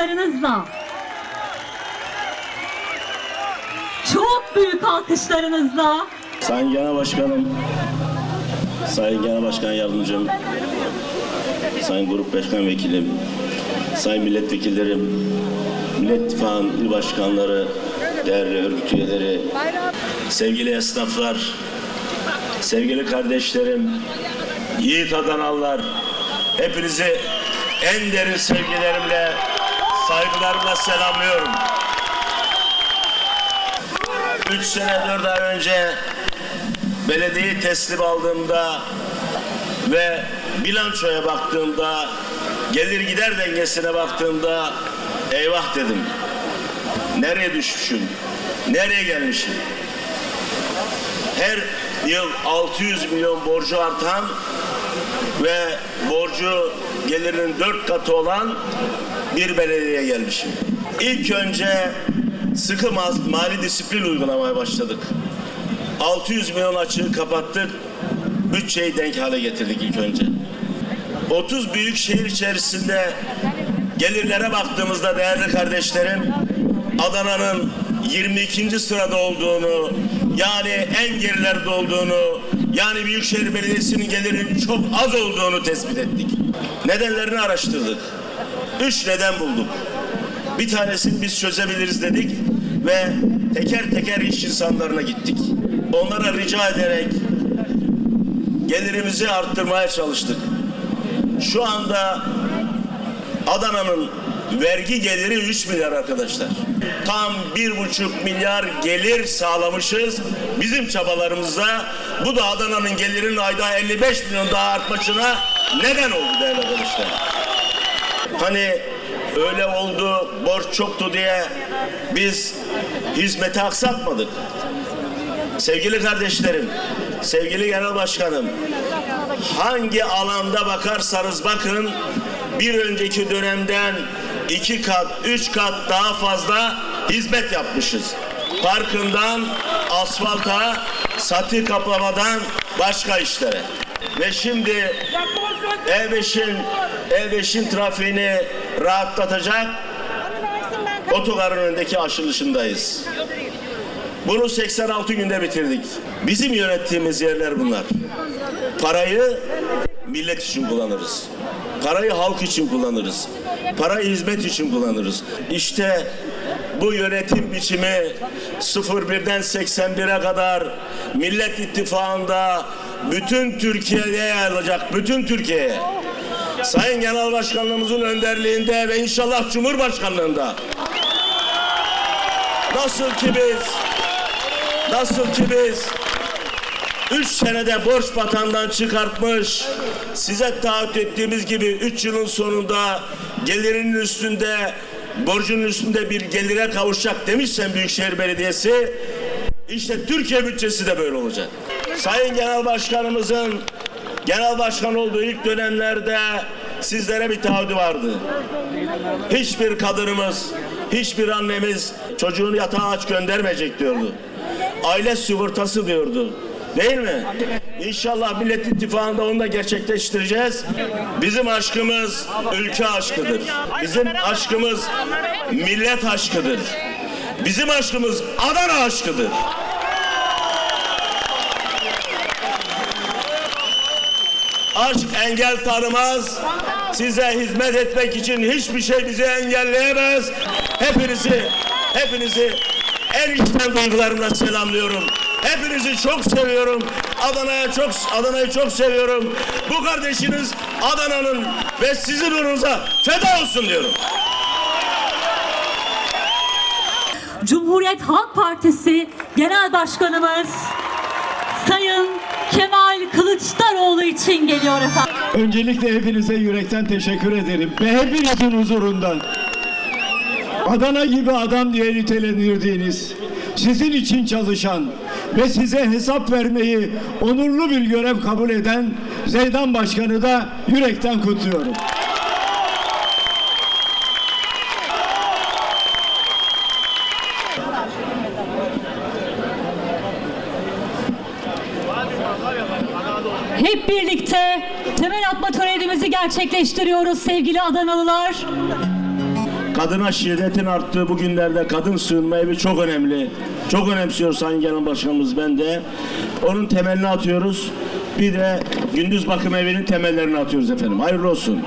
alkışlarınızla. Çok büyük alkışlarınızla. Sayın Genel Başkanım, Sayın Genel Başkan Yardımcım, Sayın Grup Başkan Vekilim, Sayın Milletvekillerim, Millet İttifakı'nın il başkanları, değerli örgüt üyeleri, sevgili esnaflar, sevgili kardeşlerim, yiğit Adanalılar, hepinizi en derin sevgilerimle, saygılarımla selamlıyorum. Üç sene dört ay önce belediyeyi teslim aldığımda ve bilançoya baktığımda gelir gider dengesine baktığımda eyvah dedim. Nereye düşmüşüm? Nereye gelmişim? Her yıl 600 milyon borcu artan ve borcu gelirinin dört katı olan bir belediyeye gelmişim. İlk önce sıkı ma- mali disiplin uygulamaya başladık. 600 milyon açığı kapattık. Bütçeyi denk hale getirdik ilk önce. 30 büyük şehir içerisinde gelirlere baktığımızda değerli kardeşlerim Adana'nın 22. sırada olduğunu yani en gerilerde olduğunu yani Büyükşehir Belediyesi'nin gelirinin çok az olduğunu tespit ettik. Nedenlerini araştırdık. Üç neden bulduk. Bir tanesini biz çözebiliriz dedik ve teker teker iş insanlarına gittik. Onlara rica ederek gelirimizi arttırmaya çalıştık. Şu anda Adana'nın vergi geliri 3 milyar arkadaşlar. Tam bir buçuk milyar gelir sağlamışız bizim çabalarımızla. Bu da Adana'nın gelirinin ayda 55 milyon daha artmasına neden oldu değerli arkadaşlar. Hani öyle oldu, borç çoktu diye biz hizmeti aksatmadık. Sevgili kardeşlerim, sevgili genel başkanım, hangi alanda bakarsanız bakın bir önceki dönemden iki kat, üç kat daha fazla hizmet yapmışız. Parkından asfalta, satı kaplamadan başka işlere. Ve şimdi E5'in E5'in trafiğini rahatlatacak otogarın önündeki açılışındayız. Bunu 86 günde bitirdik. Bizim yönettiğimiz yerler bunlar. Parayı millet için kullanırız. Parayı halk için kullanırız. Parayı hizmet için kullanırız. İşte bu yönetim biçimi 01'den 81'e kadar Millet İttifakı'nda bütün Türkiye'ye yayılacak. Bütün Türkiye'ye. Sayın Genel Başkanlığımızın önderliğinde ve inşallah Cumhurbaşkanlığında nasıl ki biz nasıl ki biz Üç senede borç batandan çıkartmış. Size taahhüt ettiğimiz gibi üç yılın sonunda gelirinin üstünde borcunun üstünde bir gelire kavuşacak demişsen Büyükşehir Belediyesi işte Türkiye bütçesi de böyle olacak. Sayın Genel Başkanımızın genel başkan olduğu ilk dönemlerde sizlere bir taahhüdü vardı. Hiçbir kadınımız, hiçbir annemiz çocuğunu yatağa aç göndermeyecek diyordu. Aile sigortası diyordu. Değil mi? İnşallah Millet İttifakı'nda onu da gerçekleştireceğiz. Bizim aşkımız ülke aşkıdır. Bizim aşkımız millet aşkıdır. Bizim aşkımız Adana aşkıdır. Aşk engel tanımaz. Size hizmet etmek için hiçbir şey bizi engelleyemez. Hepinizi, hepinizi en içten duygularımla selamlıyorum. Hepinizi çok seviyorum. Adana'ya çok Adana'yı çok seviyorum. Bu kardeşiniz Adana'nın ve sizin uğrunuza feda olsun diyorum. Cumhuriyet Halk Partisi Genel Başkanımız Sayın Kemal Kılıçdaroğlu için geliyor efendim. Öncelikle hepinize yürekten teşekkür ederim. Ve hepinizin huzurunda. Adana gibi adam diye nitelendirdiğiniz, sizin için çalışan ve size hesap vermeyi onurlu bir görev kabul eden Zeydan Başkanı da yürekten kutluyorum. Hep birlikte temel atma törenimizi gerçekleştiriyoruz sevgili Adanalılar. Kadına şiddetin arttığı bu günlerde kadın sığınma evi çok önemli. Çok önemsiyor Sayın Genel Başkanımız ben de. Onun temelini atıyoruz. Bir de gündüz bakım evinin temellerini atıyoruz efendim. Hayırlı olsun.